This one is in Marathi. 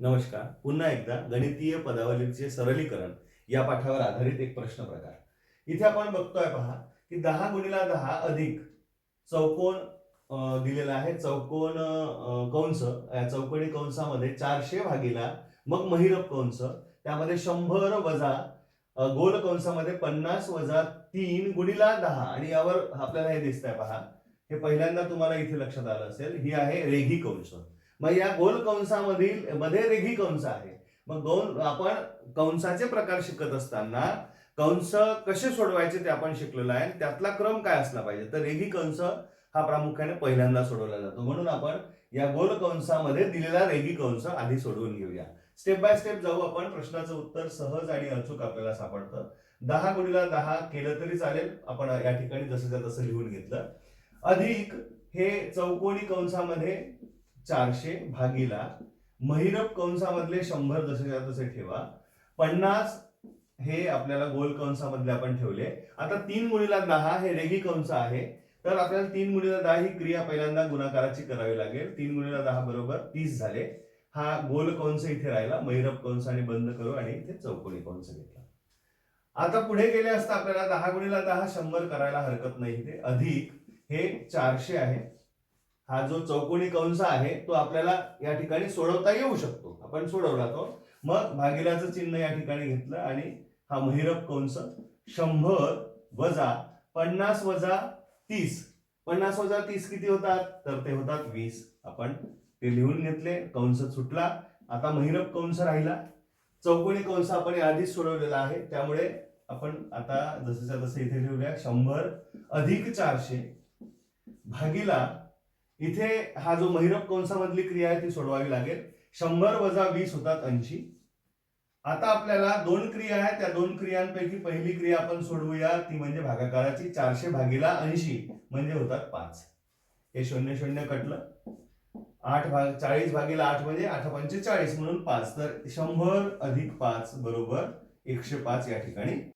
नमस्कार. पुन्हा एकदा गणितीय पदावलीचे सरलीकरण या पाठावर आधारित एक प्रश्न प्रकार. इथे आपण बघतोय पहा की दहा गुणिला दहा अधिक चौकोन दिलेला आहे. चौकोन कंस या चौकोनी कंसामध्ये चारशे भागीला मग महिरप कंस. त्यामध्ये शंभर वजा गोल कंसामध्ये पन्नास वजा तीन गुणिला दहा. आणि यावर आपल्याला हे दिसतंय पहा. हे पहिल्यांदा तुम्हाला इथे लक्षात आलं असेल. ही आहे रेघी कंस. मग या गोल कंसामधील मध्ये रेघी कंस आहे. मग गोल आपण कंसाचे प्रकार शिकत असताना कंस कसे सोडवायचे ते आपण शिकलेलो आहे. त्यातला क्रम काय असला पाहिजे? तर रेघी कंस हा प्रामुख्याने पहिल्यांदा सोडवला जातो. म्हणून आपण या गोल कंसामध्ये दिलेला रेघी कंस आधी सोडवून घेऊया. स्टेप बाय स्टेप जाऊ आपण. प्रश्नाचं उत्तर सहज आणि अचूक आपल्याला सापडतं. दहा गुणीला दहा केलं तरी चालेल. आपण या ठिकाणी जसं तसं लिहून घेतलं. अधिक हे चौकोनी कंसामध्ये चारशे भागीला. महिरप कंसामधले शंभर जसे तसे ठेवा. पन्नास हे आपल्याला गोल कंसामधले आपण ठेवले. आता तीन मुलीला दहा हे रेगी कंस आहे. तर आपल्याला तीन मुलीला दहा ही क्रिया पहिल्यांदा गुणाकाराची करावी लागेल. तीन मुलीला दहा बरोबर तीस झाले. हा गोल कंस इथे राहिला. महिरप कंस आणि बंद करू आणि इथे चौकोनी कंस घेतला. आता पुढे गेले असता आपल्याला दहा गुणीला दहा शंभर करायला हरकत नाही. इथे अधिक हे चारशे आहे. हा जो चौकोनी कंस आहे तो आपल्याला या ठिकाणी सोडवता येऊ शकतो. आपण सोडवला तो. मग भागिलाचं चिन्ह या ठिकाणी घेतलं आणि हा महिरप कंस शंभर वजा पन्नास वजा तीस. पन्नास वजा तीस किती होतात? तर ते होतात वीस. आपण ते लिहून घेतले. कंस सुटला. आता महिरप कंस राहिला. चौकोनी कंस आपण आधीच सोडवलेला आहे. त्यामुळे आपण आता जसंच्या तसं इथे लिहूया. शंभर अधिक चारशे. भागीला इथे हा जो महिरप कंसामधली क्रिया आहे ती सोडवावी लागेल. शंभर वजा वीस होतात ऐंशी. आता आपल्याला दोन क्रिया आहेत. त्या दोन क्रियांपैकी पहिली क्रिया आपण सोडवूया. ती म्हणजे भागाकाराची. चारशे भागीला ऐंशी म्हणजे होतात पाच. हे शून्य शून्य कटलं. आठ भाग चाळीस भागीला आठ म्हणजे आठ पंचेचाळीस म्हणून पाच. तर शंभर अधिक पाच बरोबर एकशे पाच या ठिकाणी